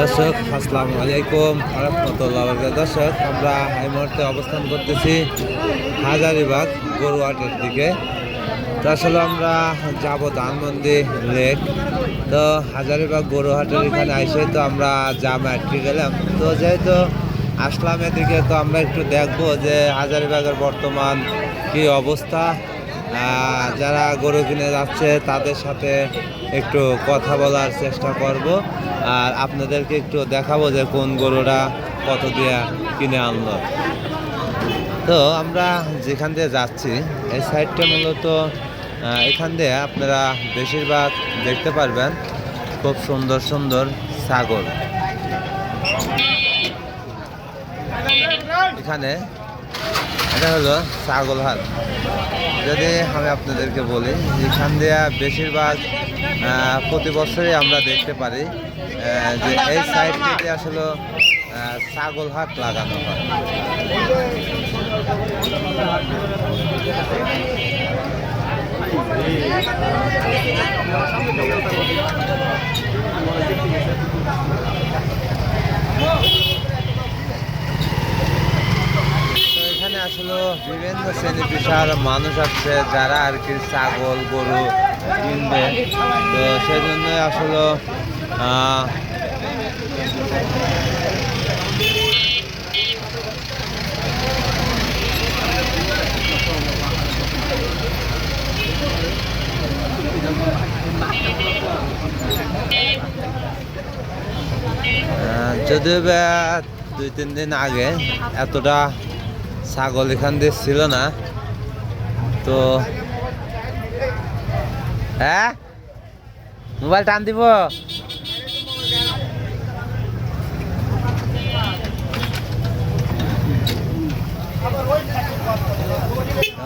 দর্শক, আসসালামু আলাইকুম। রহমতুল্লাহ দর্শক, আমরা এই মুহূর্তে অবস্থান করতেছি হাজারিবাগ গরুয়াটের দিকে। তো আসলে আমরা যাব ধানমন্দি লেক। তো হাজারিবাগ গরুহাটের এখানে আইসে তো আমরা জামা আটকে গেলাম। তো যেহেতু আসলাম এদিকে, তো আমরা একটু দেখব যে হাজারিবাগের বর্তমান কি অবস্থা। যারা গরু কিনে যাচ্ছে, তাদের সাথে একটু কথা বলার চেষ্টা করব। আর আপনাদেরকে একটু দেখাবো যে কোন গরুরা কত দিয়ে কিনে আনলো। তো আমরা যেখান দিয়ে যাচ্ছি, এই সাইডটা মূলত এখান দিয়ে আপনারা বেশিরভাগ দেখতে পারবেন খুব সুন্দর সুন্দর ছাগল। এখানে এটা হলো ছাগল হাট। যদি আমি আপনাদেরকে বলি, এখান দিয়ে বেশিরভাগ প্রতি বছরই আমরা দেখতে পারি যে এই সাইডটিতে আসলে ছাগল হাট লাগানো হয়। তো এখানে আসলে বিভিন্ন শ্রেণি পেশার মানুষ আছে যারা আর কি ছাগল, গরু কিনবে। তো সেই জন্য আসলে যদিও দুই, তিন দিন আগে এতটা ছাগল এখান দিয়ে ছিল না। তো হ্যাঁ? মোবাইল টান দিব?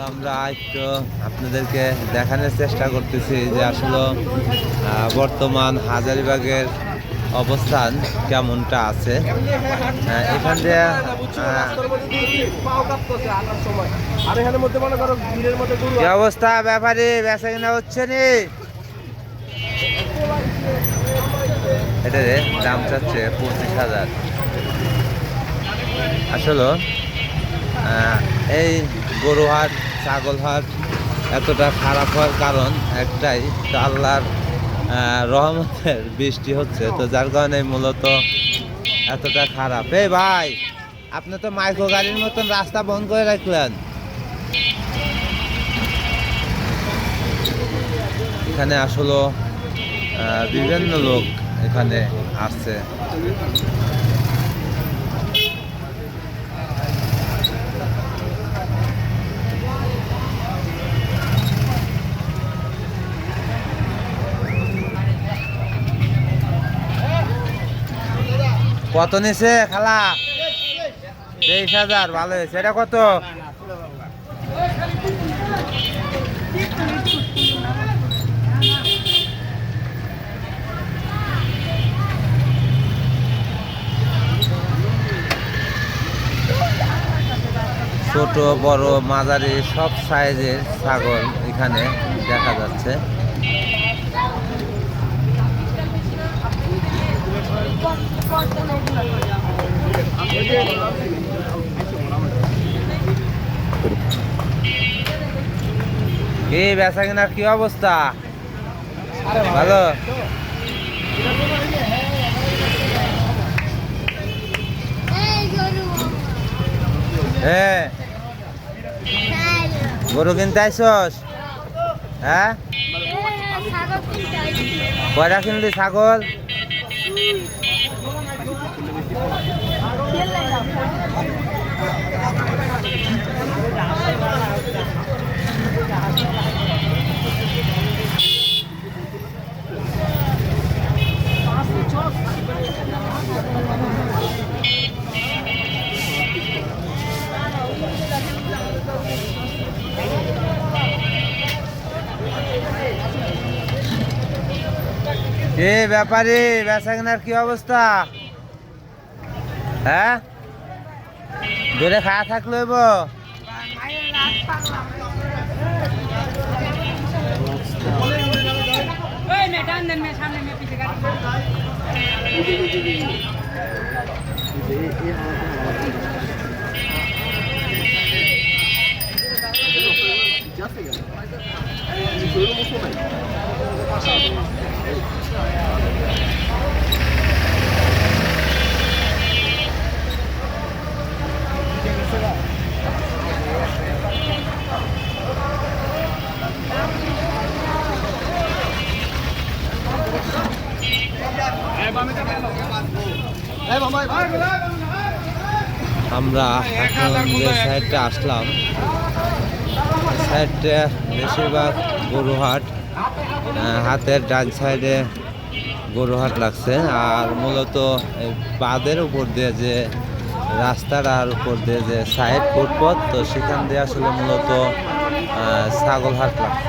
আমরা একটু আপনাদেরকে দেখানোর চেষ্টা করতেছি যে আসলে বর্তমান হাজারিবাগের অবস্থান কেমনটা আছে? এখান দিয়ে অবস্থা ব্যাপারে? বেচা কিনা হচ্ছে নি? এটা রে, দাম চাচ্ছে পঁচিশ হাজার। আসলে এই গরু হাট ছাগল হাট এতটা খারাপ হওয়ার কারণ একটাই আল্লাহর রহমতের বৃষ্টি হচ্ছে, তো যার কারণে মূলত এতটা খারাপ। এ ভাই, আপনি তো মাইক্রো গাড়ির মতন রাস্তা বন্ধ করে রাখলেন। এখানে আসলো বিভিন্ন লোক এখানে আসছে। কত নিছে খালা তেইশ হাজার ভালো হয়েছে এটা কত ছোট বড় মাঝারি সব সাইজের ছাগল এখানে দেখা যাচ্ছে কি বেচা কেনার কি অবস্থা? ভালো? হ্যাঁ গরু কিনতে আইসস? হ্যাঁ? কয়টা কিনলি ছাগল? এ ব্যাপারে বেচা কেনার কি অবস্থা? হ্যাঁ? দূরে খাওয়া থাকল এব ওই আমরা সাইডটা আসলাম সাইডটা বেশিরভাগ গরুহাট। হাতের ডান সাইডে গরুহাট লাগছে। আর মূলত বাঁধের উপর দিয়ে যে রাস্তাটার উপর দিয়ে যে সাইড ফুটপথ, তো সেখান দিয়ে আসলে মূলত ছাগলহাট লাগছে।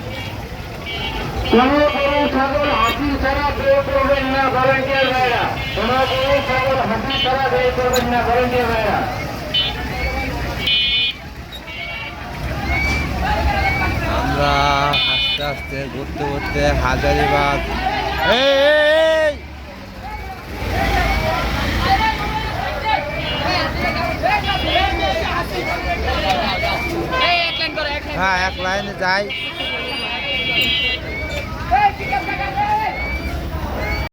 গরু ছাগল হাসি ছাড়া বের করবেন না ভলেন্টিয়ার ভাইরা কোনো গরু ছাগল হাসি ছাড়া বের করবেন না ভলেন্টিয়ার ভাইরা আমরা আস্তে আস্তে ঘুরতে ঘুরতে হাজারিবাগ! হ্যাঁ এক লাইনে যাই Go, go, go.